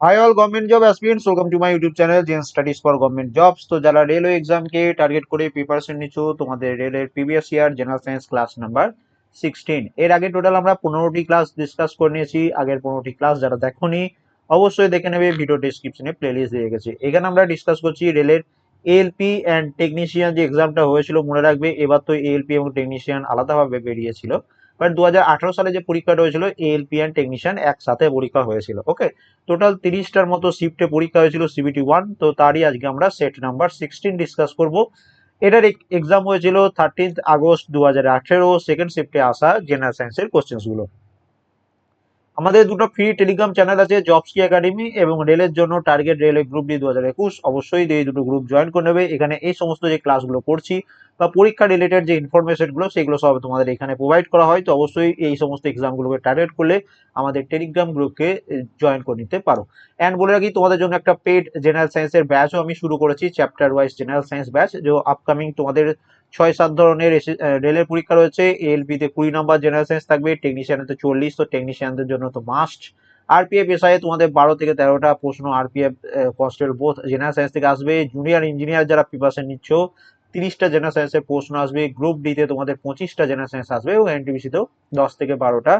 Hi all government job aspirants welcome to my YouTube channel gen studies for government jobs তো যারা railway এক্সামকে target করে preparation নিচ্ছ তোমাদের রেলের previous year general science class number sixteen এর আগে টোটাল আমরা পনেরোটি ক্লাস ডিসকাস করে নিয়েছি, আগের পনেরোটি ক্লাস যারা দেখোনি, অবশ্যই দেখে নেবে ভিডিও ডিসক্রিপশনে প্লেলিস্ট দিয়ে গেছে। এখানে আমরা ডিসকাস করছি রেলের এলপি অ্যান্ড টেকনিশিয়ান যে এক্সামটা হয়েছিল, মনে রাখবে, এবার তো এলপি এবং টেকনিশিয়ান আলাদাভাবে বেরিয়েছিল। বাট দু সালে যে পরীক্ষাটা হয়েছিল এএলপি অ্যান্ড টেকনিশিয়ান একসাথে পরীক্ষা হয়েছিল ওকে টোটাল তিরিশটার মতো শিফটে পরীক্ষা হয়েছিল সিবিটি ওয়ান তো তারই আজকে আমরা সেট নাম্বার সিক্সটিন ডিসকাস করব। এটার এক্সাম হয়েছিল থার্টিন্থ আগস্ট দু হাজার আঠেরো সেকেন্ড শিফটে আসা জেনারেল সায়েন্সের কোশ্চেন্সগুলো আমাদের দুটো ফ্রি টেলিগ্রাম চ্যানেল আছে জবস একাডেমি এবং রেলের জন্য টার্গেট রেলওয়ে গ্রুপ ডি দু হাজার একুশ। অবশ্যই এই দুটো গ্রুপ জয়েন করে নেবে। এখানে এই সমস্ত যে ক্লাসগুলো করছি বা পরীক্ষা রিলেটেড যে ইনফরমেশনগুলো সেগুলো সব তোমাদের এখানে প্রোভাইড করা হয়। তো অবশ্যই এই সমস্ত এক্সামগুলোকে টার্গেট করলে আমাদের টেলিগ্রাম গ্রুপকে জয়েন করে নিতে পারো। অ্যান্ড বলে রাখি, তোমাদের জন্য একটা পেড জেনারেল সায়েন্সের ব্যাচও আমি শুরু করেছি chapter wise general science batch যে আপকামিং তোমাদের ছয় সাত ধরনের রেলের পরীক্ষা রয়েছে। এএলপিতে কুড়ি নম্বর জেনারেল সায়েন্স থাকবে টেকনিশিয়ানেতে চল্লিশ, তো টেকনিশিয়ানদের জন্য তো মাস্ট আরপিএফ এসআই তোমাদের বারো থেকে তেরোটা প্রশ্ন আরপিএফ কস্টের বোথ জেনারেল সায়েন্স থেকে আসবে। জুনিয়র ইঞ্জিনিয়ার যারা প্রিপারেশন নিচ্ছ তিরিশটা জেনারেল প্রশ্ন আসবে গ্রুপ ডিতে তোমাদের পঁচিশটা জেনারেল আসবে এবং এনটিবিসিতেও দশ থেকে বারোটা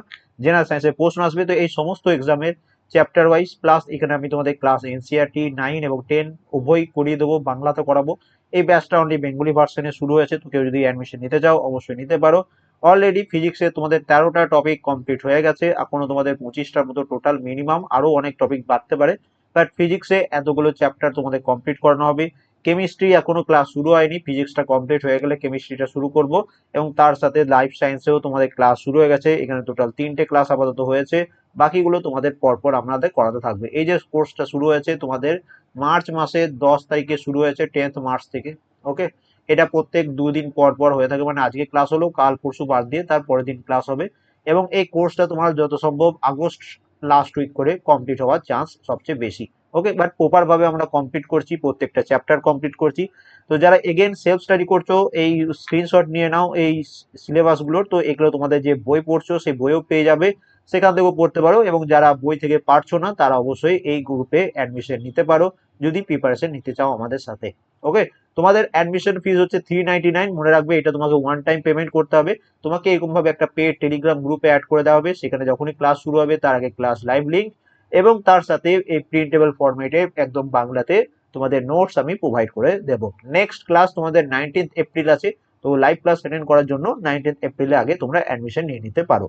জেনারেল প্রশ্ন আসবে। তো এই সমস্ত এক্সামের চ্যাপ্টার ওয়াইজ প্লাস এখানে আমি তোমাদের ক্লাস এনসিআরটি নাইন এবং টেন উভয় করিয়ে দেবো, বাংলাতে করাবো। এই ব্যাচটা অনলি বেঙ্গলি ভার্সনে শুরু হয়েছে, তো কেউ যদি অ্যাডমিশন নিতে চাও অবশ্যই নিতে পারো। অলরেডি ফিজিক্সে তোমাদের তেরোটা টপিক কমপ্লিট হয়ে গেছে, এখনও তোমাদের পঁচিশটার মতো টোটাল মিনিমাম আরও অনেক টপিক বাড়তে পারে। বাট ফিজিক্সে এতগুলো চ্যাপ্টার তোমাদের কমপ্লিট করানো হবে। কেমিস্ট্রি এখনও ক্লাস শুরু হয়নি ফিজিক্সটা কমপ্লিট হয়ে গেলে কেমিস্ট্রিটা শুরু করব এবং তার সাথে লাইফ সায়েন্সেও তোমাদের ক্লাস শুরু হয়ে গেছে, এখানে টোটাল তিনটে ক্লাস আপাতত হয়েছে, বাকিগুলো তোমাদের পরপর আপনাদের করাতে থাকবে। এই যে কোর্সটা শুরু হয়েছে তোমাদের মার্চ মাসের দশ তারিখে শুরু হয়েছে টেন্থ মার্চ থেকে ওকে এটা প্রত্যেক দুদিন পর পর হয়ে থাকে মানে আজকে ক্লাস হলো, কাল পরশু বাদ দিয়ে তার পরের দিন ক্লাস হবে এবং এই কোর্সটা তোমার যত সম্ভব আগস্ট লাস্ট উইক করে কমপ্লিট হওয়ার চান্স সবচেয়ে বেশি। ওকে বাট প্রপার ভাবে আমরা কমপ্লিট করছি, প্রত্যেকটা চ্যাপ্টার কমপ্লিট করছি। তো যারা এগেন সেলফ স্টাডি করছ, এই স্ক্রিনশট নিয়ে নাও, এই সিলেবাসগুলোর তো এগুলো তোমাদের যে বই পড়ছো, সেই বইও পেয়ে যাবে। সেখান থেকেও পড়তে পারো এবং যারা বই থেকে পারছ না, তারা অবশ্যই এই গ্রুপে অ্যাডমিশন নিতে পারো, যদি প্রিপারেশন নিতে চাও আমাদের সাথে। ওকে তোমাদের অ্যাডমিশন ফিস হচ্ছে থ্রি নাইনটি নাইন মনে রাখবে এটা তোমাকে ওয়ান টাইম পেমেন্ট করতে হবে। তোমাকে এরকম ভাবে একটা পেড টেলিগ্রাম গ্রুপে অ্যাড করে দেওয়া হবে। সেখানে যখনই ক্লাস শুরু হবে, তার আগে ক্লাস লাইভ লিঙ্ক এবং তার সাথে এই প্রিন্টেবল ফরম্যাটে একদম বাংলাতে তোমাদের নোটস আমি প্রোভাইড করে দেব। নেক্সট ক্লাস তোমাদের নাইনটিন্থ এপ্রিল আছে, তো লাইভ ক্লাস অ্যাটেন্ড করার জন্য নাইনটিন্থ এপ্রিলে আগে তোমরা অ্যাডমিশন নিয়ে নিতে পারো।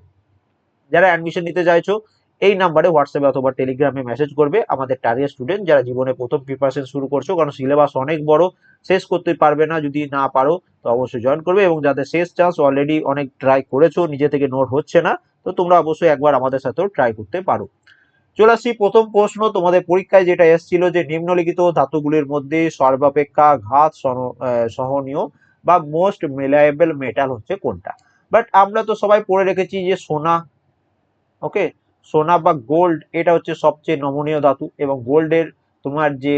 যারা অ্যাডমিশন নিতে চাইছো, এই নাম্বারে হোয়াটসঅ্যাপে অথবা টেলিগ্রামে মেসেজ করবে। আমাদের টার্গেট স্টুডেন্ট যারা জীবনে প্রথম প্রিপারেশন শুরু করছ, কারণ সিলেবাস অনেক বড়, শেষ করতে পারবে না যদি না পারো, তো অবশ্যই জয়েন করবে এবং যাদের শেষ চান্স অলরেডি অনেক ট্রাই করেছ, নিজে থেকে নোট হচ্ছে না, তো তোমরা অবশ্যই একবার আমাদের সাথেও ট্রাই করতে পারো। চলে আসছি প্রথম প্রশ্ন। তোমাদের পরীক্ষায় যেটা এসেছিল যে নিম্নলিখিত ধাতুগুলির মধ্যে সর্বাপেক্ষা ঘাত সহনীয় বা মোস্ট মিলায়েবল মেটাল হচ্ছে কোনটা? বাট আমরা তো সবাই পড়ে রেখেছি যে সোনা ওকে সোনা বা গোল্ড এটা হচ্ছে সবচেয়ে নমনীয় ধাতু এবং গোল্ডের তোমার যে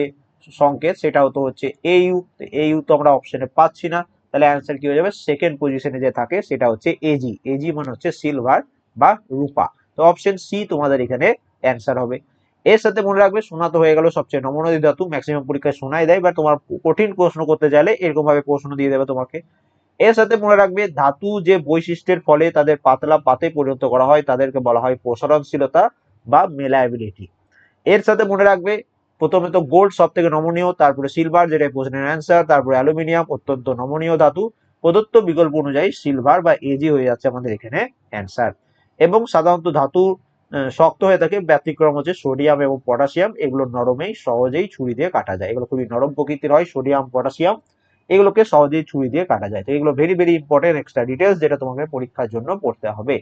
সংকেত সেটা তো হচ্ছে এইউ এইউ তো আমরা অপশনে পাচ্ছি না। তাহলে অ্যান্সার কি হয়ে যাবে? সেকেন্ড পজিশনে যে থাকে সেটা হচ্ছে এজি এজি মানে হচ্ছে সিলভার বা রূপা। তো অপশন সি তোমাদের এখানে অ্যান্সার হবে। এর সাথে মনে রাখবে, সোনা তো হয়ে গেল সবচেয়ে নমনীয় ধাতু ম্যাক্সিমাম পরীক্ষায় শোনাই দেয়, বা তোমার কঠিন প্রশ্ন করতে চাইলে এরকম ভাবে প্রশ্ন দিয়ে দেবে তোমাকে। এর সাথে মনে রাখবে, ধাতু যে বৈশিষ্ট্যের ফলে তাদের পাতলা পাতে পরিণত করা হয়, তাদেরকে বলা হয় প্রসারণশীলতা বা মেলায়াবিলিটি এর সাথে মনে রাখবে, প্রথমে তো গোল্ড সব থেকে নমনীয়, তারপরে সিলভার যেটা প্রশ্নের অ্যান্সার তারপরে অ্যালুমিনিয়াম অত্যন্ত নমনীয় ধাতু। প্রদত্ত বিকল্প অনুযায়ী সিলভার বা এজি হয়ে যাচ্ছে আমাদের এখানে অ্যান্সার এবং সাধারণত ধাতু শক্ত হয়ে থাকে, ব্যতিক্রম হচ্ছে সোডিয়াম এবং পটাশিয়াম। এগুলো নরমেই, সহজেই ছুরি দিয়ে কাটা যায়। এগুলো খুবই নরম প্রকৃতির হয়, সোডিয়াম, পটাশিয়াম। এগুলোকে সহজেই ছুরি দিয়ে কাটা যায়। তো এগুলো very very important extra details যেটা তোমাকে পরীক্ষার জন্য পড়তে হবে।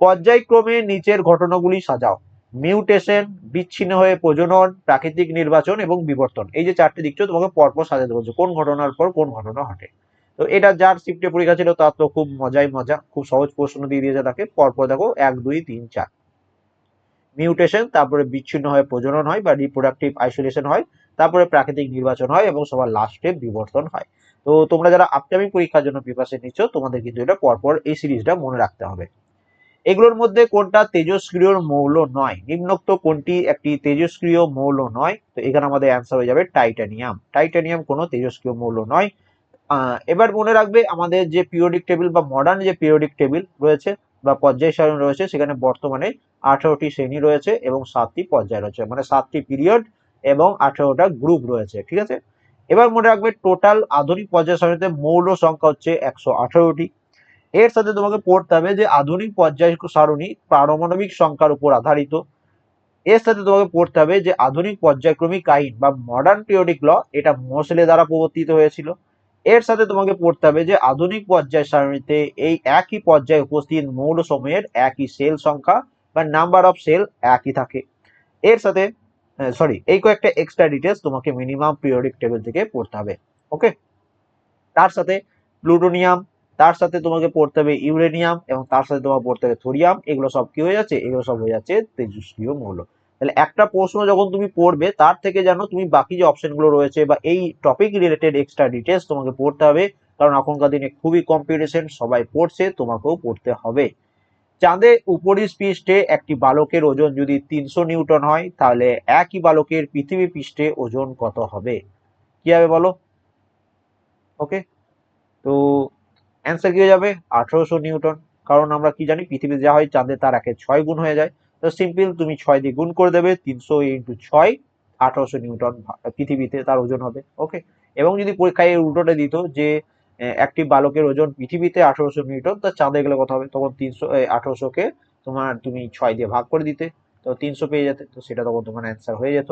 পর্যায়ক্রমে নিচের ঘটনাগুলি সাজাও। মিউটেশন বিচ্ছিন্ন হয়ে প্রজনন, প্রাকৃতিক নির্বাচন এবং বিবর্তন। এই যে চারটি দিকটা তোমাকে পরপর সাজাতে বলছে, কোন ঘটনার পর কোন ঘটনা ঘটে। তো এটা যার শিফটে পরীক্ষা ছিল, তার তো খুব মজাই মজা, খুব সহজ প্রশ্ন দিয়ে দিয়েছে তাকে। পরপর দেখো, এক, দুই, তিন, চার। মিউটেশন তারপরে বিচ্ছিন্ন হয়ে, প্রজনন হয় বা রিপ্রোডাক্টিভ আইসোলেশন হয়, তারপরে প্রাকৃতিক নির্বাচন হয় এবং সবার লাস্টে বিবর্তন হয়। তো তোমরা যারা আপকামিং পরীক্ষার জন্য প্রিপারেশন নিচ্ছ, তোমাদের কিন্তু এটা পরপর এই সিরিজটা মনে রাখতে হবে। এগুলোর মধ্যে কোনটা তেজস্ক্রিয় মৌল নয়? নিম্নোক্ত কোনটি একটি তেজস্ক্রিয় মৌল নয়? তো এখানে আমাদের অ্যান্সার হয়ে যাবে টাইটানিয়াম টাইটানিয়াম কোনো তেজস্ক্রিয় মৌল নয়। এবার মনে রাখবে আমাদের যে পিরিয়ডিক টেবিল বা মডার্ন যে পিরিয়ডিক টেবিল রয়েছে বা পর্যায় সারণী রয়েছে, সেখানে বর্তমানে আঠারোটি শ্রেণি রয়েছে এবং সাতটি পর্যায় রয়েছে মানে সাতটি পিরিয়ড এবং আঠারোটা গ্রুপ রয়েছে, ঠিক আছে? এবার মনে রাখবে টোটাল আধুনিক পর্যায় সারণীতে মৌল সংখ্যা হচ্ছে একশো আঠারোটি। এর সাথে তোমাকে পড়তে হবে যে আধুনিক পর্যায় সারণী পারমাণবিক সংখ্যার উপর আধারিত। এর সাথে তোমাকে পড়তে হবে যে আধুনিক পর্যায়ক্রমিক আইন বা মডার্ন পিরিয়ডিক ল এটা মোসলে দ্বারা প্রবর্তিত হয়েছিল। এর সাথে তোমাকে পড়তে হবে যে আধুনিক পর্যায় সারণীতে এই একই পর্যায়ে উপস্থিত মৌল সমূহের একই সেল সংখ্যা বা নাম্বার অফ সেল একই থাকে। এর সাথে সরি এই কয়েকটা এক্সট্রা ডিটেলস তোমাকে মিনিমাম পিরিয়ডিক টেবিল থেকে পড়তে হবে ওকে তার সাথে প্লুটোনিয়াম তার সাথে তোমাকে পড়তে হবে ইউরেনিয়াম এবং তার সাথে তোমাকে পড়তে হবে থোরিয়াম এগুলো সব কি হয়ে যাচ্ছে? এগুলো সব হয়ে যাচ্ছে তেজস্ক্রিয় মৌল। তাহলে একটা প্রশ্ন যখন তুমি পড়বে, তার থেকে যেন তুমি বাকি যে অপশনগুলো রয়েছে বা এই টপিক রিলেটেড এক্সট্রা ডিটেলস তোমাকে পড়তে হবে। কারণ এখনকার দিনে খুবই কম্পিটিশন সবাই পড়ছে, তোমাকেও পড়তে হবে। চাঁদে উপরিস পৃষ্ঠে একটি বালকের ওজন যদি তিনশো নিউটন হয়, তাহলে একই বালকের পৃথিবী পৃষ্ঠে ওজন কত হবে? কি হবে বলো? ওকে তো অ্যান্সার কি হয়ে যাবে? আঠারোশো নিউটন। কারণ আমরা কি জানি, পৃথিবীতে যা হয়, চাঁদে তার একে ছয় গুণ হয়ে যায়। তো সিম্পল তুমি ছয় দিয়ে গুণ করে দেবে, তিনশো ইন্টু ছয়, আঠারোশো নিউটন পৃথিবীতে তার ওজন হবে ওকে এবং যদি পরীক্ষায় এর উল্টোটা দিত যে একটি বালকের ওজন পৃথিবীতে আঠারোশো নিউটন, তা চাঁদে গেলে কত হবে? তখন তিনশো আঠারোশোকে তোমার তুমি ছয় দিয়ে ভাগ করে দিতে, তো তিনশো পেয়ে যেতে, তো সেটা তখন তোমার অ্যান্সার হয়ে যেত।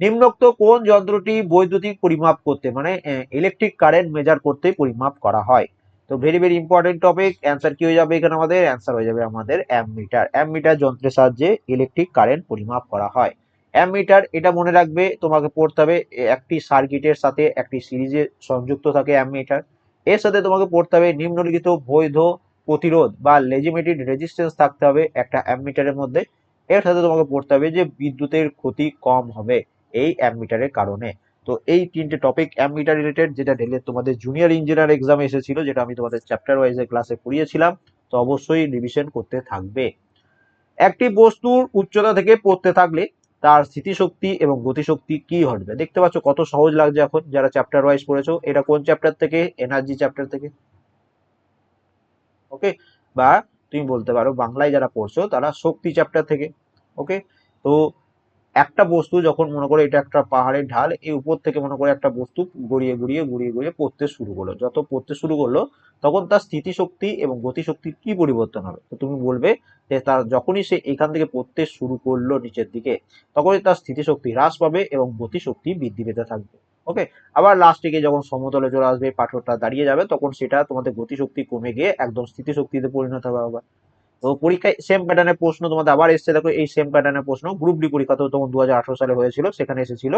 নিম্নোক্ত কোন যন্ত্রটি বৈদ্যুতিক পরিমাপ করতে মানে ইলেকট্রিক কারেন্ট মেজার করতে পরিমাপ করা হয়? তো very very important topic answer কি হয়ে যাবে এখানে আমাদের? অ্যান্সার হয়ে যাবে আমাদের অ্যামমিটার অ্যামমিটার যন্ত্রের সাহায্যে ইলেকট্রিক কারেন্ট পরিমাপ করা হয়। অ্যামমিটার এটা মনে রাখবে, তোমাকে পড়তে হবে একটি সার্কিটের সাথে একটি সিরিজে সংযুক্ত থাকে অ্যামমিটার এর সাথে তোমাকে পড়তে হবে নিম্নলিখিত বৈধ প্রতিরোধ বা লেজিমেটেড রেজিস্ট্যান্স থাকতে হবে একটা অ্যামমিটারের মধ্যে। এর সাথে তোমাকে পড়তে হবে যে বিদ্যুতের ক্ষতি কম হবে এই অ্যামমিটারের কারণে। তো এই তিনটে টপিক অ্যামমিটার রিলেটেড যেটা ডেলে তোমাদের জুনিয়র ইঞ্জিনিয়ার এক্সামে এসেছিল, যেটা আমি তোমাদের চ্যাপ্টার ওয়াইজে ক্লাসে পড়িয়েছিলাম, তো অবশ্যই রিভিশন করতে থাকবে। একটি বস্তুর উচ্চতা থেকে পড়তে থাকলে তার স্থিতিশক্তি এবং গতিশক্তি কি ঘটবে? দেখতে পাচ্ছ কত সহজ লাগছে এখন, যারা চ্যাপ্টার ওয়াইজ পড়েছো, এটা কোন চ্যাপ্টার থেকে? এনার্জি চ্যাপ্টার থেকে? ওকে বা তুমি বলতে পারো বাংলায় যারা পড়ছো, তারা শক্তি চ্যাপ্টার থেকে। ওকে তো একটা বস্তু যখন মনে করে এটা একটা পাহাড়ের ঢাল, এই উপর থেকে মনে করে একটা বস্তু গড়িয়ে গড়িয়ে গড়িয়ে গড়িয়ে পড়তে শুরু করল। যত পড়তে শুরু করল, তখন তার স্থিতিশক্তি এবং গতিশক্তির কি পরিবর্তন হবে? তো তুমি বলবে যে তার যখনই সে এখান থেকে পড়তে শুরু করল নিচের দিকে, তখনই তার স্থিতিশক্তি হ্রাস পাবে এবং গতিশক্তি বৃদ্ধি পেতে থাকবে। ওকে আবার লাস্টে গিয়ে যখন সমতলে চলে আসবে, পাথরটা দাঁড়িয়ে যাবে, তখন সেটা তোমাদের গতিশক্তি কমে গিয়ে একদম স্থিতিশক্তিতে পরিণত হবে আবার। তো পরীক্ষায় সেম প্যাটার্নের প্রশ্ন তোমাদের আবার এসছে। দেখো, এই সেম প্যাটার্নের প্রশ্ন গ্রুপ ডি পরীক্ষাতেও তখন দু সালে হয়েছিল, সেখানে এসেছিল।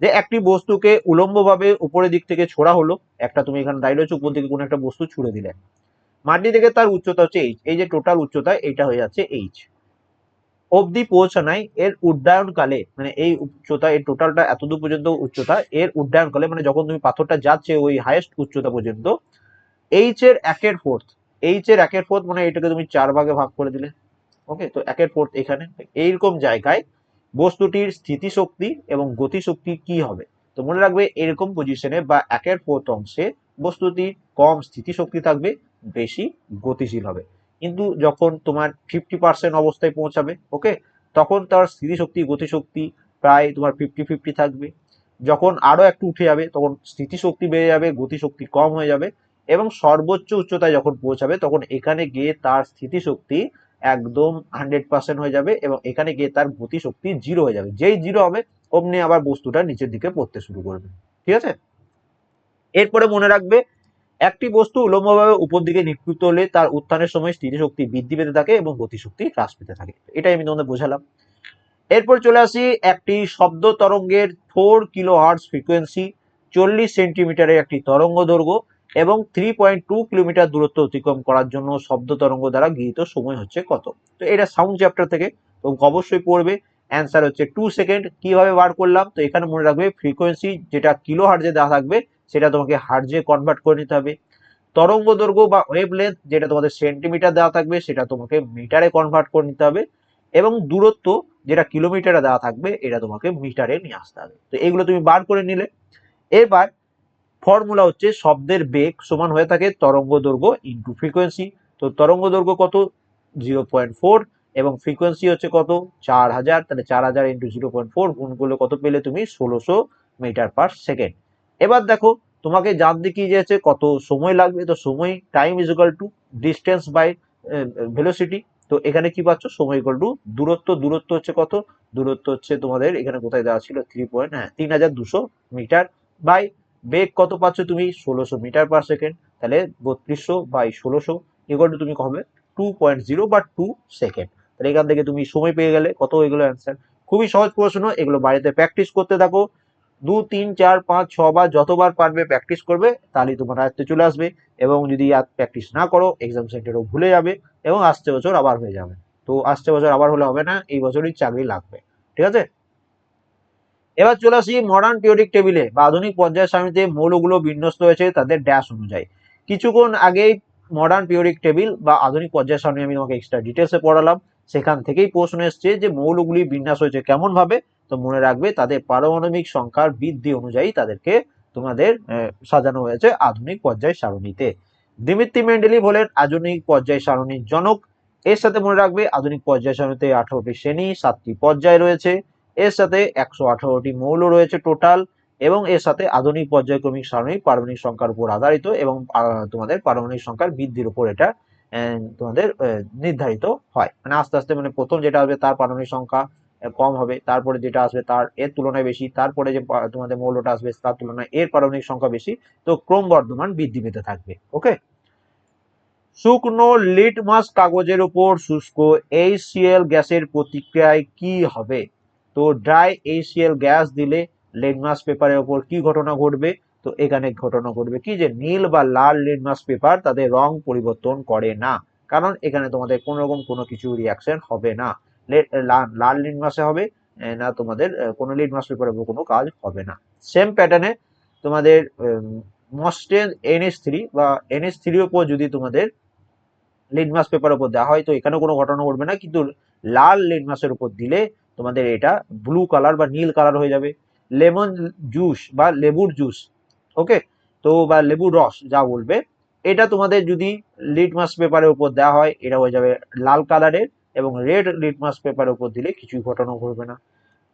যে একটি বস্তুকে উলম্বভাবে উপরের দিক থেকে ছোড়া হলো, একটা তুমি এখানে দাঁড়িয়ে রয়েছো, উপর দিকে কোনো একটা বস্তু ছুড়ে দিলে। মাটি থেকে তার উচ্চতা হচ্ছে এইচ এই যে টোটাল উচ্চতা, এইটা হয়ে যাচ্ছে এইচ অবধি পৌঁছানায় এর উড্ডয়নকালে মানে এই উচ্চতা এই টোটালটা এতদূর পর্যন্ত উচ্চতা, এর উড্ডয়নকালে মানে যখন তুমি পাথরটা যাচ্ছে ওই হাইয়েস্ট উচ্চতা পর্যন্ত এইচ এর একের ফোর্থ এইচ এর একের ফোর্থ মানে এটাকে তুমি চার ভাগে ভাগ করে দিলে। ওকে তো একের ফোর্থ এখানে। এইরকম জায়গায় বস্তুটির স্থিতিশক্তি এবং গতিশক্তি কি হবে? তো মনে রাখবে এরকম পজিশনে বা একের ফোর্থ অংশে বস্তুটির কম স্থিতিশক্তি থাকবে, বেশি গতিশীল হবে। কিন্তু যখন তোমার ফিফটি পার্সেন্ট অবস্থায় পৌঁছাবে ওকে তখন তার স্থিতিশক্তি, গতিশক্তি প্রায় তোমার ফিফটি ফিফটি থাকবে। যখন আরও একটু উঠে যাবে, তখন স্থিতিশক্তি বেড়ে যাবে, গতিশক্তি কম হয়ে যাবে। এবং সর্বোচ্চ উচ্চতায় যখন পৌঁছাবে, তখন এখানে গিয়ে তার স্থিতিশক্তি একদম হান্ড্রেড পার্সেন্ট হয়ে যাবে এবং এখানে গিয়ে তার গতিশক্তি জিরো হয়ে যাবে। যেই জিরো হবে, অমনি আবার বস্তুটা নিচের দিকে পড়তে শুরু করবে। ঠিক আছে? এরপরে মনে রাখবে, একটি বস্তু উলম্বভাবে উপর দিকে নিক্ষিপ্ত হলে তার উত্থানের সময় স্থিতিশক্তি বৃদ্ধি পেতে থাকে এবং গতিশক্তি হ্রাস পেতে থাকে। এটাই আমি তোমাদের বোঝালাম। এরপর চলে আসি একটি শব্দ তরঙ্গের ফোর কিলো হার্টস ফ্রিকোয়েন্সি চল্লিশ সেন্টিমিটারের একটি তরঙ্গ দৈর্ঘ্য। এবং থ্রি পয়েন্ট টু কিলোমিটার দূরত্ব অতিক্রম করার জন্য শব্দ তরঙ্গ দ্বারা গৃহীত সময় হচ্ছে কত? তো এটা সাউন্ড চ্যাপ্টার থেকে তো অবশ্যই পড়বে। অ্যান্সার হচ্ছে টু সেকেন্ড কীভাবে বার করলাম? তো এখানে মনে রাখবে ফ্রিকোয়েন্সি যেটা কিলো হার্জে দেওয়া থাকবে, সেটা তোমাকে হার্জে কনভার্ট করে নিতে হবে। তরঙ্গ দৈর্ঘ্য বা ওয়েভ লেন্থ যেটা তোমাদের সেন্টিমিটার দেওয়া থাকবে, সেটা তোমাকে মিটারে কনভার্ট করে নিতে হবে। এবং দূরত্ব যেটা কিলোমিটারে দেওয়া থাকবে, এটা তোমাকে মিটারে নিয়ে আসতে হবে। তো এগুলো তুমি বার করে নিলে। এবার ফর্মুলা হচ্ছে শব্দের বেগ সমান হয়ে থাকে তরঙ্গ দৈর্ঘ্য ইন্টু ফ্রিকোয়েন্সি তো তরঙ্গ দৈর্ঘ্য কত? জিরো পয়েন্ট ফোর এবং ফ্রিকোয়েন্সি হচ্ছে কত? চার হাজার। তাহলে চার হাজার ইন্টু জিরো পয়েন্ট ফোর গুণ করলে কত পেলে তুমি? ষোলোশো মিটার পার সেকেন্ড। এবার দেখো, তোমাকে জানতে কি যাচ্ছে কত সময় লাগবে? তো সময় time is equal to distance by velocity তো এখানে কি পাচ্ছ? সময় ইকাল টু দূরত্ব। দূরত্ব হচ্ছে কত? দূরত্ব হচ্ছে তোমাদের এখানে কোথায় দেওয়া ছিল? থ্রি পয়েন্ট হ্যাঁ তিন হাজার দুশো মিটার বাই বেগ কত পাচ্ছ তুমি? ষোলোশো মিটার পার সেকেন্ড তাহলে বত্রিশশো বাই ষোলোশো ইকুয়াল টু তুমি হবে টু পয়েন্ট জিরো বা টু সেকেন্ড তাহলে এখান থেকে তুমি সময় পেয়ে গেলে কত এগুলো অ্যান্সার খুবই সহজ প্রশ্ন, এগুলো বাড়িতে প্র্যাকটিস করতে থাকো। দু, তিন, চার, পাঁচ, ছ বার যতবার পারবে প্র্যাকটিস করবে, তাহলেই তোমার আয়ত্তে চলে আসবে। এবং যদি আর প্র্যাকটিস না করো এক্সাম সেন্টারেও ভুলে যাবে এবং আসছে বছর আবার হয়ে যাবে। তো আসতে বছর আবার হলে হবে না, এই বছরই চাকরি লাগবে। ঠিক আছে? এবার চলে আসি মডার্ন পিরিয়ডিক টেবিলে বা আধুনিক পর্যায় সারণীতে মৌলগুলো বিন্যস্ত হয়েছে তাদের ড্যাশ অনুযায়ী। কিছুক্ষণ আগেই মডার্ন পিরিয়ডিক টেবিল বা আধুনিক পর্যায় সারণী আমি তোমাকে এক্সট্রা ডিটেলসে পড়ালাম। সেখান থেকেই প্রশ্ন এসছে যে মৌলগুলি বিন্যাস হয়েছে কেমন ভাবে? তো মনে রাখবে তাদের পারমাণবিক সংখ্যার বৃদ্ধি অনুযায়ী তাদেরকে তোমাদের সাজানো হয়েছে আধুনিক পর্যায় সারণীতে। দিমিত্রি মেন্ডেলিভ হলেন আধুনিক পর্যায় সারণীর জনক। এর সাথে মনে রাখবে, আধুনিক পর্যায় সারণীতে আঠারোটি শ্রেণি, সাতটি পর্যায় রয়েছে। এর সাথে একশো আঠারোটি মৌল রয়েছে টোটাল এবং এর সাথে আধুনিক পর্যায়ক্রমিক সারণী, পারমাণবিক সংখ্যার উপর আধারিত, এবং তোমাদের পারমাণবিক সংখ্যার বৃদ্ধির উপর এটা তোমাদের নির্ধারিত হয়। মানে আস্তে আস্তে মানে প্রথম যেটা আসবে তার পারমাণবিক সংখ্যা কম হবে, তারপরে যেটা আসবে তার, এর তুলনায় বেশি, তারপরে যে তোমাদের মৌলটা আসবে তার তুলনায় এর পারমাণবিক সংখ্যা বেশি, তো ক্রমবর্ধমান বৃদ্ধি পেতে থাকবে, ওকে? শুকনো লিটমাস কাগজের উপর শুষ্ক এইচসিএল গ্যাসের প্রতিক্রিয়ায় কি হবে? তো ড্রাই এইচসিএল গ্যাস দিলে লিটমাস পেপারের ওপর কি ঘটনা ঘটবে? তো এখানে ঘটনা ঘটবে কি যে নীল বা লাল লিটমাস পেপার তাদের রং পরিবর্তন করে না। কারণ এখানে তোমাদের কোন রকম কোনো কিছু রিয়াকশন হবে না। লাল লিটমাসে হবে না তোমাদের কোনো লিটমাস উপর কোনো কাজ হবে না। সেম প্যাটার্নে তোমাদের মস্টেন এনএস থ্রি বা এনএস থ্রির ওপর যদি তোমাদের লিটমাস পেপারের ওপর দেওয়া হয়, তো এখানে কোনো ঘটনা ঘটবে না। কিন্তু লাল লিটমাসের উপর দিলে তোমাদের এটা ব্লু কালার বা নীল কালার হয়ে যাবে। লেমন জুস বা লেবুর জুস ওকে তো বা লেবুর রস যা বলবে, এটা তোমাদের যদি লিটমাস পেপারের উপর দেওয়া হয়, এটা হয়ে যাবে লাল কালারের এবং রেড লিটমাস পেপারের উপর দিলে কিছুই ঘটনা ঘটবে না।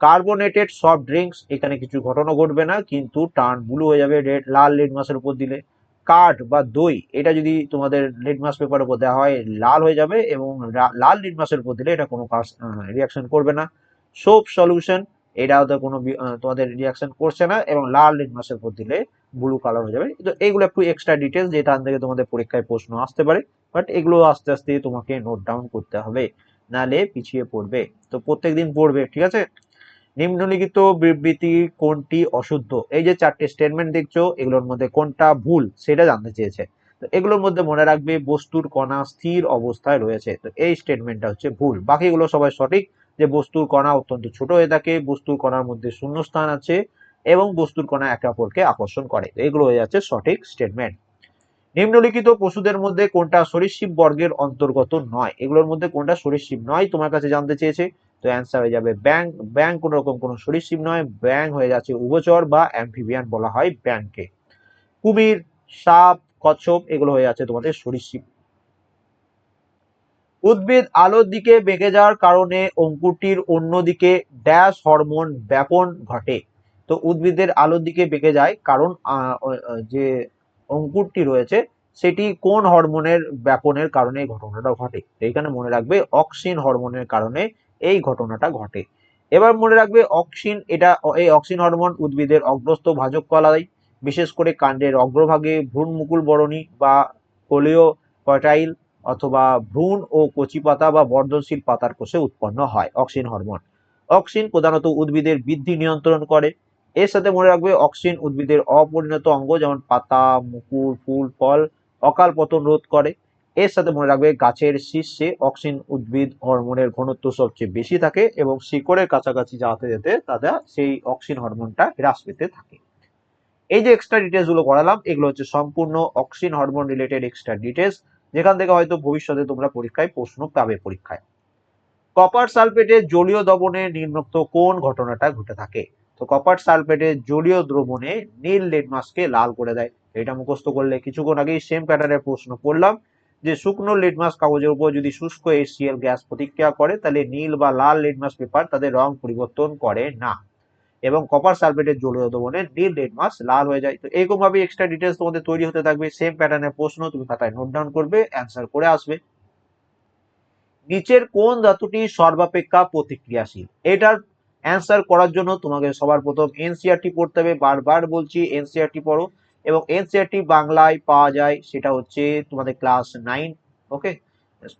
কার্বোনেটেড সফট ড্রিঙ্কস এখানে কিছু ঘটনা ঘটবে না, কিন্তু টার্ন ব্লু হয়ে যাবে রেড লাল লিটমাসের উপর দিলে। কাঠ বা দই, এটা যদি তোমাদের লিটমাস পেপারের উপর দেওয়া হয়, লাল হয়ে যাবে এবং লাল লিটমাসের উপর দিলে এটা কোনো রিয়াকশন করবে না। সোপ সলিউশন এটাও তো কোনো তোমাদের রিয়াকশন করছে না এবং লাল লিটমাসের উপর দিলে ব্লু কালার হয়ে যাবে। তো এগুলো একটু এক্সট্রা ডিটেলস যেটা থেকে তোমাদের পরীক্ষায় প্রশ্ন আসতে পারে। বাট এগুলো আস্তে আস্তে তোমাকে নোট ডাউন করতে হবে নালে পিছিয়ে পড়বে। তো প্রত্যেক দিন পড়বে, ঠিক আছে? নিম্নলিখিত বিবৃতি কোনটি অশুদ্ধ? এই যে চারটি স্টেটমেন্ট দেখছ, এগুলোর মধ্যে কোনটা ভুল সেটা জানতে চেয়েছে। তো এগুলোর মধ্যে মনে রাখবে বস্তুর কণা স্থির অবস্থায় রয়েছে। তো এই স্টেটমেন্টটা হচ্ছে ভুল। বাকিগুলো সবাই সঠিক। যে বস্তুর কণা অত্যন্ত ছোট হয়ে থাকে, বস্তুর কণার মধ্যে শূন্যস্থান আছে এবং বস্তুর কণা একে অপরকে আকর্ষণ করে। এগুলো হয়ে যাচ্ছে সঠিক স্টেটমেন্ট নিম্নলিখিত পশুদের মধ্যে কোনটা সরীসৃপ বর্গের অন্তর্গত নয়? এগুলোর মধ্যে কোনটা সরীসৃপ নয় তোমার কাছে জানতে চেয়েছে? তো অ্যান্সার হয়ে যাবে ব্যাং ব্যাং কোন রকম কোনো সরীসৃপ নয়, ব্যাং হয়ে যাচ্ছে উভচর বা অ্যাম্ফিবিয়ান বলা হয় ব্যাংকে। কুমির, সাপ, কচ্ছপ এগুলো হয়ে যাচ্ছে তোমাদের সরীসৃপ উদ্ভিদ আলোর দিকে বেঁকে যাওয়ার কারণে অঙ্কুরটির অন্যদিকে ড্যাশ হরমোন ব্যাপন ঘটে। তো উদ্ভিদের আলোর দিকে বেঁকে যায় কারণ যে অঙ্কুরটি রয়েছে, সেটি কোন হরমোনের ব্যাপনের কারণে এই ঘটনাটা ঘটে? এইখানে মনে রাখবে অক্সিন হরমোনের কারণে এই ঘটনাটা ঘটে। এবার মনে রাখবে অক্সিন, এটা, এই অক্সিন হরমোন উদ্ভিদের অগ্রস্ত ভাজক কলায় বিশেষ করে কাণ্ডের অগ্রভাগে ভ্রূণমুকুল বরণী বা কোলিও কটাইল অথবা ভ্রূণ ও কচি পাতা বা বর্ধনশীল পাতার কোষে উৎপন্ন হয়, অক্সিন হরমোন। অক্সিন প্রধানত উদ্ভিদের বৃদ্ধি নিয়ন্ত্রণ করে। এর সাথে মনে রাখবে, অক্সিন উদ্ভিদের অপরিণত অঙ্গ যেমন পাতা মুকুল ফুল, ফল, অকাল পতন রোধ করে। এর সাথে মনে রাখবে, গাছের শীর্ষে অক্সিন উদ্ভিদ হরমোনের ঘনত্ব সবচেয়ে বেশি থাকে এবং শিকড়ের কাছাকাছি যাতে যেতে তাদের সেই অক্সিন হরমোনটা হ্রাস পেতে থাকে। এই যে এক্সট্রা ডিটেলসগুলো করালাম, এগুলো হচ্ছে সম্পূর্ণ auxin hormone related extra details যেখান থেকে হয়তো ভবিষ্যতে তোমরা পরীক্ষায় প্রশ্ন পাবে পরীক্ষায়। কপার সালফেটে জলীয় দ্রবণে নিম্নোক্ত কোন ঘটনাটা ঘটে থাকে? তো কপার সালফেটে জলীয় দ্রবণে নীল লিটমাসকে লাল করে দেয়। এটা মুখস্থ করলে কিছুক্ষণ আগেই সেম প্যাটার্নের প্রশ্ন পড়লাম যে শুকনো লিটমাস কাগজের উপর যদি শুষ্ক এসিএল গ্যাস প্রতিক্রিয়া করে, তাহলে নীল বা লাল লিটমাস পেপার তাদের রং পরিবর্তন করে না। এবং কপার সালফেটের জলীয় দ্রবণে নীল রেড মাস লাল হয়ে যায়। তো এরকম ভাবে এক্সট্রা ডিটেলস তোমাদের তৈরি হতে থাকবে। সেম প্যাটার্নের প্রশ্ন তুমি খাতায় নোট ডাউন করবে অ্যান্সার করে আসবে। নিচের কোন ধাতুটি সর্বাপেক্ষা প্রতিক্রিয়াশীল? এটার অ্যান্সার করার জন্য তোমাকে সবার প্রথম এনসিআরটি পড়তে হবে। বারবার বলছি এনসিআরটি পড়ো। এবং এনসিআরটি বাংলায় পাওয়া যায়, সেটা হচ্ছে তোমাদের class nine okay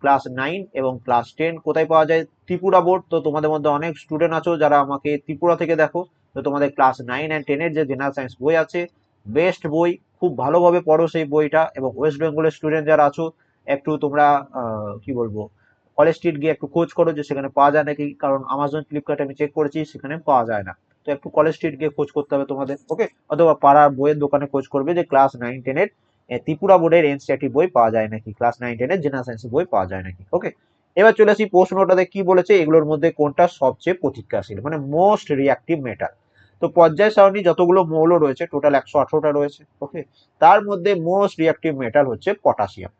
class nine এবং ক্লাস টেন কোথায় পাওয়া যায়? ত্রিপুরা বোর্ড তো তোমাদের মধ্যে অনেক স্টুডেন্ট আছো যারা আমাকে ত্রিপুরা থেকে দেখো। তো তোমাদের ক্লাস নাইন অ্যান্ড টেনের যে জেনারেল সায়েন্স বই আছে বেস্ট বই, খুব ভালোভাবে পড়ো সেই বইটা এবং ওয়েস্ট বেঙ্গলের স্টুডেন্ট যারা আছো, একটু তোমরা কি বলব কলেজ স্ট্রিট গিয়ে একটু খোঁজ করো যে সেখানে পাওয়া যায় নাকি, কারণ আমাজন ফ্লিপকার্টে আমি চেক করেছি, সেখানে পাওয়া যায় না। তো একটু কলেজ স্ট্রিট গিয়ে খোঁজ করতে হবে তোমাদের ওকে অথবা পাড়ার বইয়ের দোকানে খোঁজ করবে যে ক্লাস নাইন টেনের ত্রিপুরা বোর্ডের এনসিআরটি বই পাওয়া যায় নাকি? ক্লাস নাইন টেনের জেনারেল সায়েন্স বই পাওয়া যায় নাকি? ওকে এবার চলে আসি প্রশ্নটাতে কি বলেছে? এগুলোর মধ্যে কোনটা সবচেয়ে প্রতিক্রিয়াশীল? মানে মোস্ট রিয়াক্টিভ মেটাল তো পর্যায় সারণী যতগুলো মৌল রয়েছে টোটাল একশো আঠারোটা রয়েছে ওকে তার মধ্যে মোস্ট রিয়াক্টিভ মেটাল হচ্ছে পটাশিয়াম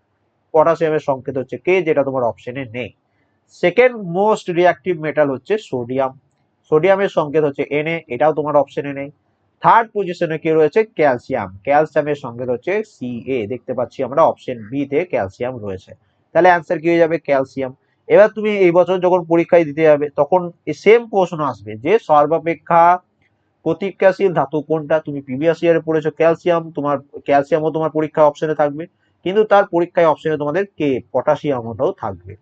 পটাশিয়ামের সংকেত হচ্ছে কে যেটা তোমার অপশনে নেই। সেকেন্ড মোস্ট রিয়াক্টিভ মেটাল হচ্ছে সোডিয়াম সোডিয়ামের সংকেত হচ্ছে এনএ এটাও তোমার অপশনে নেই। থার্ড পজিশনে কি রয়েছে? ক্যালসিয়াম ক্যালসিয়ামের সংকেত হচ্ছে সিএ দেখতে পাচ্ছি আমরা অপশন বি তে ক্যালসিয়াম রয়েছে। তাহলে অ্যান্সার কি হয়ে যাবে? ক্যালসিয়াম এবার তুমি এই বছর যখন পরীক্ষায় দিতে যাবে, তখন সেম প্রশ্ন আসবে যে সর্বাপেক্ষা প্রতিক্রিয়াশীল ধাতু কোনটা? তুমি প্রিভিয়াস ইয়ারে পড়েছো ক্যালসিয়াম তোমার ক্যালসিয়ামও তোমার পরীক্ষা অপশনে থাকবে। কিন্তু তার পরীক্ষায় অপশনে তোমাদের কে পটাশিয়ামটাও থাকবে।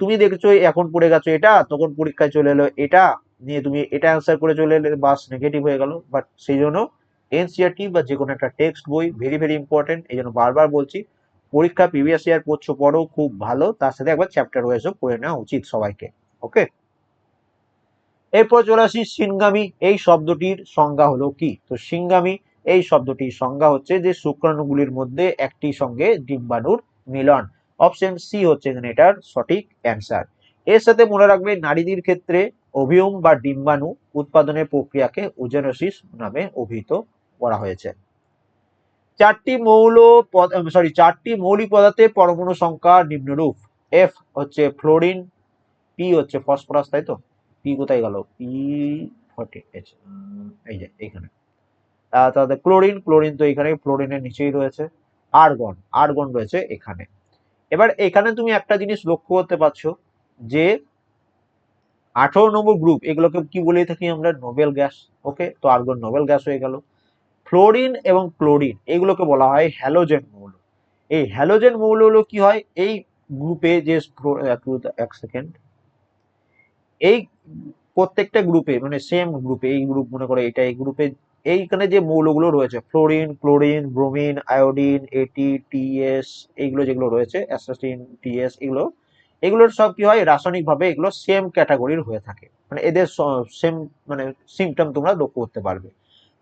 তুমি দেখছ, এখন পড়ে গেছো এটা, তখন পরীক্ষায় চলে এলো এটা নিয়ে তুমি এটা অ্যান্সার করে চলে এলে বাস নেগেটিভ হয়ে গেল। বাট সেই জন্য এনসিআরটি বা যে কোনো একটা টেক্সট বই ভেরি ভেরি ইম্পর্টেন্ট এই জন্য বারবার বলছি, পরীক্ষা প্রিভিয়াস ইয়ার পড়ছো, পড়ো, খুব ভালো। তার সাথে একবার চ্যাপ্টার ওয়াইজও পড়ে নেওয়া উচিত সবাইকে ওকে এরপর চলে আসি সিনগামি এই শব্দটির সংজ্ঞা হলো কি? তো সিঙ্গামি এই শব্দটির সংজ্ঞা হচ্ছে যে শুক্রাণুগুলির মধ্যে একটি সঙ্গে ডিম্বাণুর মিলন। অপশন সি হচ্ছে এখানে এটার সঠিক অ্যান্সার এর সাথে মনে রাখবে নারীদের ক্ষেত্রে ওভিউম বা ডিম্বাণু উৎপাদনের প্রক্রিয়াকে ওজেনোসিস নামে অভিহিত করা হয়েছে। চারটি মৌল সরি চারটি মৌলিক পদার্থের পরমাণু সংখ্যা নিম্নরূপ। এফ হচ্ছে ফ্লোরিন পি হচ্ছে ফসফরাস তাই তো? পি কোথায় গেল? পি ফর্টি এই যে আহ, তাহলে ক্লোরিন ক্লোরিন তো এখানে ফ্লোরিনের নিচেই রয়েছে। আর্গন আর্গন রয়েছে এখানে। এবার এখানে তুমি একটা জিনিস লক্ষ্য করতে পারছ যে আঠারো নম্বর গ্রুপ এগুলোকে কি বলে থাকি আমরা? নোবেল গ্যাস ওকে তো আর্গন নোবেল গ্যাস হয়ে গেল। ফ্লোরিন এবং ক্লোরিন এগুলোকে বলা হয় হ্যালোজেন মৌল। এই হ্যালোজেন মৌলগুলো কি হয়? এই গ্রুপে যে এক- সেকেন্ড এই প্রত্যেকটা গ্রুপে মানে সেম গ্রুপে এই গ্রুপ মনে করে এটা, এই গ্রুপে এইখানে যে মৌলগুলো রয়েছে ফ্লোরিন ক্লোরিন ব্রোমিন আয়োডিন এটি টিএস এইগুলো যেগুলো রয়েছে অ্যাসাসিন টিএস এগুলো এগুলোর সব কি হয়? রাসায়নিকভাবে এগুলো সেম ক্যাটাগরির হয়ে থাকে। মানে এদের সেম মানে সিমটম তোমরা লক্ষ্য করতে পারবে।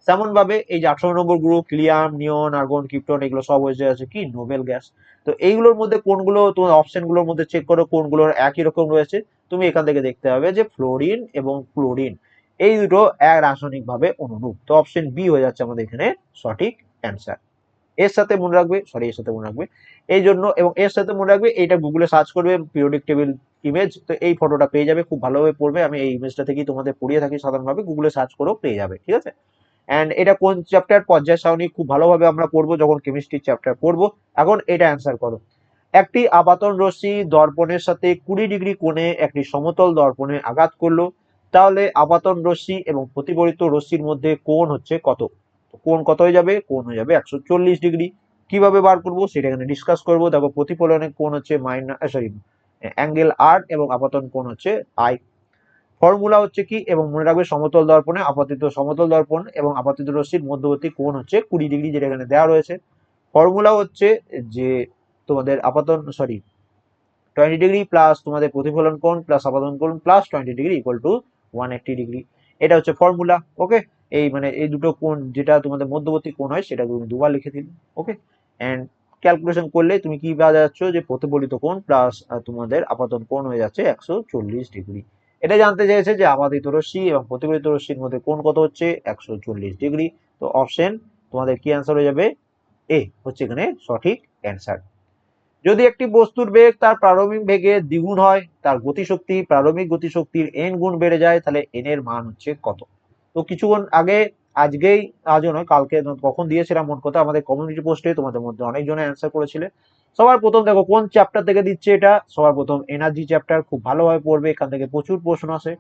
তেমন ভাবে এই যে আঠারো নম্বর গ্রুপ ক্লিয়াম নিয়ন আর্গন কিপ্টন এগুলো সব হয়ে আছে কি? নোবেল গ্যাস তো এইগুলোর মধ্যে কোনগুলো, তোমার অপশনগুলোর মধ্যে চেক করো, কোনগুলোর একই রকম রয়েছে, তুমি এখান থেকে দেখতে হবে যে ফ্লোরিন এবং ক্লোরিন এই দুটো এক রাসায়নিক ভাবে অনুরূপ। তো অপশন বি হয়ে যাচ্ছে আমাদের এখানে সঠিক অ্যান্সার এর সাথে মনে রাখবে সরি এর সাথে মনে রাখবে। এই জন্য এবং এর সাথে মনে রাখবে, এইটা গুগলে সার্চ করবে পিরিয়ডিক টেবিল ইমেজ তো এই ফটোটা পেয়ে যাবে, খুব ভালোভাবে পড়বে। আমি এই ইমেজটা থেকেই তোমাদের পড়িয়ে থাকি, সাধারণভাবে গুগলে সার্চ করেও পেয়ে যাবে, ঠিক আছে? অ্যান্ড এটা কোন চ্যাপ্টার পর্যায় সারণী, খুব ভালোভাবে আমরা পড়ব, যখন কেমিস্ট্রির চ্যাপ্টার পড়ব। এখন এটা অ্যান্সার করো। একটি আপাতন রশ্মি দর্পণের সাথে কুড়ি ডিগ্রি কোণে একটি সমতল দর্পণে আঘাত করল। তাহলে আপাতন রশ্মি এবং প্রতিফলিত রশ্মির মধ্যে কোণ হচ্ছে কত? কোণ কত হয়ে যাবে? কোন হয়ে যাবে? একশো চল্লিশ ডিগ্রি। কীভাবে বার করব? সেটা এখানে ডিসকাস করব। দেখো প্রতিফলনে কোন হচ্ছে মাইনাস সরি অ্যাঙ্গেল আর এবং আপাতন কোন হচ্ছে আই ফর্মুলা হচ্ছে কি? এবং মনে রাখবে সমতল দর্পণে আপাতিত সমতল দর্পণ এবং আপাতিত রশ্মির মধ্যবর্তী কোণ হচ্ছে কুড়ি ডিগ্রি, যেটা এখানে দেওয়া রয়েছে। ফর্মুলা হচ্ছে যে তোমাদের আপাতন সরি টোয়েন্টি ডিগ্রি প্লাস তোমাদের প্রতিফলন কোণ প্লাস আপাতন কোণ plus twenty degree equal to one eighty degree. এটা হচ্ছে ফর্মুলা ওকে এই মানে এই দুটো কোণ, যেটা তোমাদের মধ্যবর্তী কোণ হয়, সেটা তুমি দুবার লিখে দিলে ওকে অ্যান্ড ক্যালকুলেশন করলে তুমি কি পাওয়া যাচ্ছ? যে প্রতিফলিত কোণ প্লাস তোমাদের আপাতন কোণ হয়ে যাচ্ছে একশো চল্লিশ ডিগ্রি এটা জানতে চেয়েছে যে আমাদিত রশ্মি এবং প্রতিফলিত রশ্মির মধ্যে কোণ কত হচ্ছে? একশো চল্লিশ ডিগ্রি তো অপশন তোমাদের কি অ্যান্সার হয়ে যাবে? এ হচ্ছে এখানে সঠিক অ্যান্সার যদি একটি বস্তুর বেগ তার প্রারম্ভিক বেগে দ্বিগুণ হয়, তার গতিশক্তি, প্রারম্ভিক গতিশক্তির এন গুণ বেড়ে যায়, তাহলে এন এর মান হচ্ছে কত? তো কিছুক্ষণ আগে, আজকেই, আজও নয়, কালকে কখন দিয়েছিলাম মন কথা, আমাদের কমিউনিটি পোস্টে তোমাদের মধ্যে অনেকজনে অ্যান্সার করেছিলে। সবার প্রথম দেখো, কোন চ্যাপ্টার থেকে দিচ্ছে এটা? সবার প্রথম এনার্জি চ্যাপ্টার খুব ভালোভাবে পড়বে, এখান থেকে প্রচুর প্রশ্ন আসে।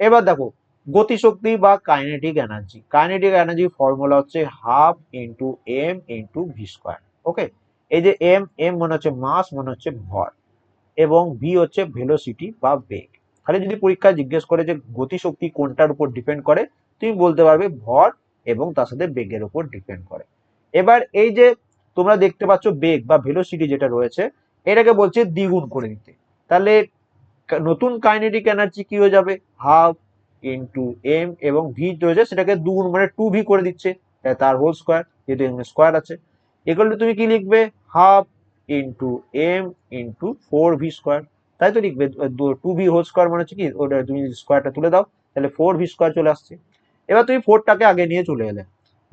এবার দেখো, গতিশক্তি বা kinetic energy kinetic energy formula হচ্ছে half into M into V square okay এই যে এম এম মনে হচ্ছে মাস, মনে হচ্ছে ভর, এবং ভি হচ্ছে ভেলোসিটি বা বেগ। তাহলে যদি পরীক্ষায় জিজ্ঞেস করে যে গতিশক্তি কোনটার উপর ডিপেন্ড করে তুমি বলতে পারবে ভর এবং তার সাথে বেগের উপর ডিপেন্ড করে। এবার এই যে তোমরা দেখতে পাচ্ছ বেগ বা ভেলোসিটি যেটা রয়েছে, এটাকে বলছে দ্বিগুণ করে দিতে তাহলে নতুন কাইনেটিক এনার্জি কি হয়ে যাবে? হাফ ইন্টু এম এবং ভি রয়েছে সেটাকে দুগুণ মানে টু ভি করে দিচ্ছে। তার হোল স্কোয়ার যেহেতু এখানে স্কোয়ার আছে। এগুলো তুমি কি লিখবে? Half into M into four V square তাই তো লিখবে? টু ভি হোল স্কোয়ার মানে হচ্ছে কি? ওটা তুমি স্কোয়ারটা তুলে দাও, তাহলে ফোর ভি স্কোয়ার চলে আসছে। এবার তুমি ফোরটাকে আগে নিয়ে চলে এলে।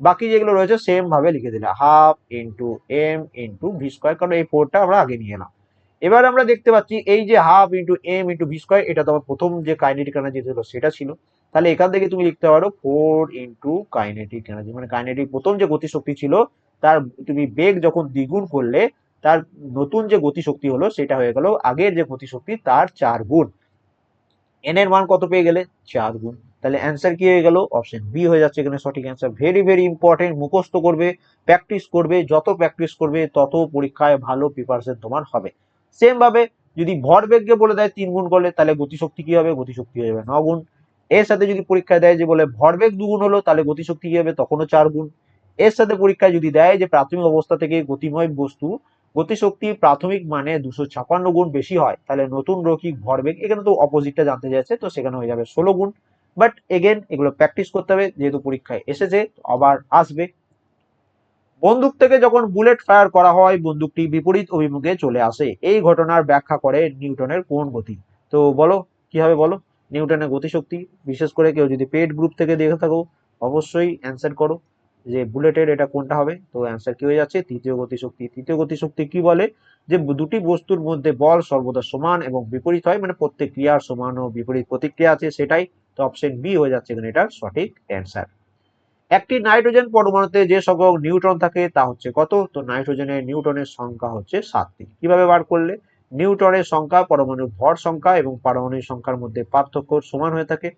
বাকি যেগুলো রয়েছে সেম ভাবে লিখে দিলে। Half into M into V square কারণ এই ফোরটা আমরা আগে নিয়ে এলাম। এবার আমরা দেখতে পাচ্ছি, এই যে half into M into V square এটা তোমার প্রথম যে কাইনেটিক এনার্জি ছিল, সেটা ছিল। তাহলে এখান থেকে তুমি লিখতে পারো ফোর ইন্টু কাইনেটিক এনার্জি মানে কাইনেটিক প্রথম যে গতিশক্তি ছিল, তার তুমি বেগ যখন দ্বিগুণ করলে, তার নতুন যে গতিশক্তি হলো, সেটা হয়ে গেল আগের যে গতিশক্তি, তার চার গুণ। এন এর মান কত পেয়ে গেলে? চার গুণ। তাহলে অ্যান্সার কি হয়ে গেল? অপশন বি হয়ে যাচ্ছে এখানে সঠিক অ্যান্সার ভেরি ভেরি ইম্পর্টেন্ট মুখস্থ করবে প্র্যাকটিস করবে, যত প্র্যাকটিস করবে, তত পরীক্ষায় ভালো প্রিপারেশন তোমার হবে। সেম ভাবে যদি ভরবেগকে বলে দেয় তিন গুণ করলে, তাহলে গতিশক্তি কি হবে? গতিশক্তি হয়ে যাবে ন গুণ এর সাথে যদি পরীক্ষায় দেয় যে বলে ভর ভরবেগ দুগুণ হলো, তাহলে গতিশক্তি কি হবে? তখনও চার গুণ। এর সাথে পরীক্ষায় যদি দেয় যে প্রাথমিক অবস্থা থেকে গতিময় বস্তু, গতিশক্তি প্রাথমিক মানে দুশো ছাপান্ন গুণ বেশি হয়, তাহলে নতুন রৈখিক ভরবেগ? এখানে তো অপোজিটটা জানতে চাইছে, তো সেখানে হয়ে যাবে ষোলো গুণ। বাট এগেন এগুলো প্র্যাকটিস করতে হবে যেহেতু পরীক্ষায় এসেছে আবার আসবে। বন্দুক থেকে যখন বুলেট ফায়ার করা হয়, বন্দুকটি বিপরীত অভিমুখে চলে আসে। এই ঘটনার ব্যাখ্যা করে নিউটনের কোন গতি। তো বলো, কি হবে বলো? নিউটনের গতিশক্তি, বিশেষ করে কেউ যদি পেড গ্রুপ থেকে দেখে থাকো, অবশ্যই অ্যান্সার করো যে বুলেটের এটা কোনটা হবে। তো অ্যান্সার কি হয়ে যাচ্ছে? তৃতীয় গতিশক্তি। তৃতীয় গতিশক্তি কি বলে? যে দুটি বস্তুর মধ্যে বল সর্বদা সমান এবং বিপরীত হয় মানে প্রত্যেক ক্রিয়ার সমান ও বিপরীত প্রতিক্রিয়া আছে সেটাই অপশন বি হয়ে যাচ্ছে এখানে এটার সঠিক অ্যান্সার একটি নাইট্রোজেন পরমাণুতে যে সংখ্যক নিউট্রন থাকে তা হচ্ছে কত? তো নাইট্রোজেনের নিউটনের সংখ্যা হচ্ছে সাতটি কীভাবে বার করলে? নিউটনের সংখ্যা, পরমাণুর ভর সংখ্যা এবং পারমাণবিক সংখ্যার মধ্যে পার্থক্য সমান হয়ে থাকে।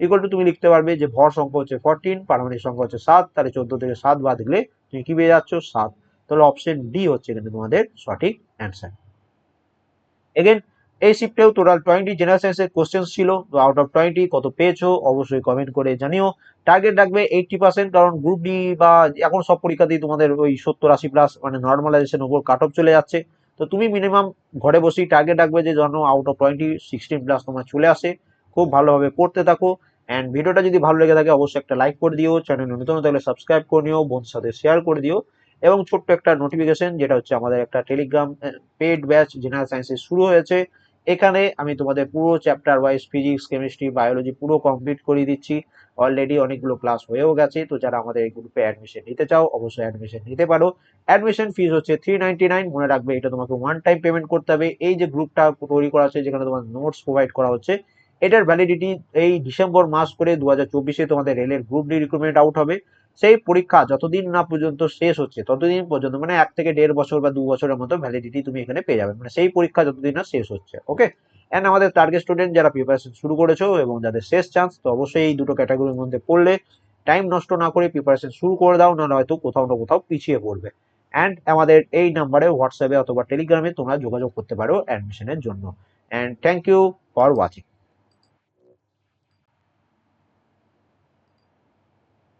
ইকুয়াল টু তুমি লিখতে পারবে যে ভর সংখ্যা হচ্ছে ফোরটিন পারমাণবিক সংখ্যা হচ্ছে সাত, তাহলে চোদ্দ থেকে সাত বাদ দিলে তুমি কি পেয়ে যাচ্ছ? সাত। তাহলে অপশন ডি হচ্ছে এখানে তোমাদের সঠিক অ্যান্সার এগেন এই শিফটেও টোটাল টোয়েন্টি জেনারেল সায়েন্সের কোশ্চেন ছিল। তো আউট অফ টোয়েন্টি কত পেয়েছ, অবশ্যই কমেন্ট করে জানিও। টার্গেট রাখবে এইটটি পার্সেন্ট কারণ গ্রুপ ডি বা এখন সব পরীক্ষাতেই তোমাদের ওই সত্তর আশি প্লাস মানে নর্মালাইজেশন ওপর কাট অফ চলে যাচ্ছে। তো তুমি মিনিমাম ঘরে বসেই টার্গেট রাখবে যে যেন out of twenty sixteen plus তোমার চলে আসে। খুব ভালোভাবে পড়তে থাকো। অ্যান্ড ভিডিওটা যদি ভালো লেগে থাকে, অবশ্যই একটা লাইক করে দিও। চ্যানেল নতুন তাহলে সাবস্ক্রাইব করে নিও বোনের সাথে শেয়ার করে দিও। এবং ছোট্ট একটা নোটিফিকেশন যেটা হচ্ছে আমাদের একটা টেলিগ্রাম পেড ব্যাচ জেনারেল সায়েন্সের শুরু হয়েছে। এখানে আমি তোমাদের পুরো chapter wise physics chemistry biology পুরো কমপ্লিট করিয়ে দিচ্ছি। অলরেডি অনেকগুলো ক্লাস হয়েও গেছে, তো যারা আমাদের এই গ্রুপে অ্যাডমিশন নিতে চাও, অবশ্যই অ্যাডমিশন নিতে পারো। অ্যাডমিশন ফিজ হচ্ছে থ্রি নাইনটি নাইন মনে রাখবে এটা তোমাকে ওয়ান টাইম পেমেন্ট করতে হবে। এই যে গ্রুপটা তৈরি করা আছে, যেখানে তোমার নোটস প্রোভাইড করা হচ্ছে, এটার ভ্যালিডিটি এই ডিসেম্বর মাস করে দু হাজার চব্বিশে তোমাদের রেলের গ্রুপ ডি রিক্রুটমেন্ট আউট হবে। সেই পরীক্ষা যতদিন না পর্যন্ত শেষ হচ্ছে, ততদিন পর্যন্ত মানে এক থেকে দেড় বছর বা দু বছরের মতো ভ্যালিডিটি তুমি এখানে পেয়ে যাবে। মানে সেই পরীক্ষা যতদিন না শেষ হচ্ছে ওকে অ্যান্ড আমাদের টার্গেট স্টুডেন্ট যারা প্রিপারেশন শুরু করেছ এবং যাদের শেষ চান্স তো অবশ্যই এই দুটো ক্যাটাগরির মধ্যে পড়লে টাইম নষ্ট না করে প্রিপারেশন শুরু করে দাও, নাহলে হয়তো কোথাও না কোথাও পিছিয়ে পড়বে। অ্যান্ড আমাদের এই নাম্বারে হোয়াটসঅ্যাপে অথবা টেলিগ্রামে তোমরা যোগাযোগ করতে পারো অ্যাডমিশনের জন্য। And thank you for watching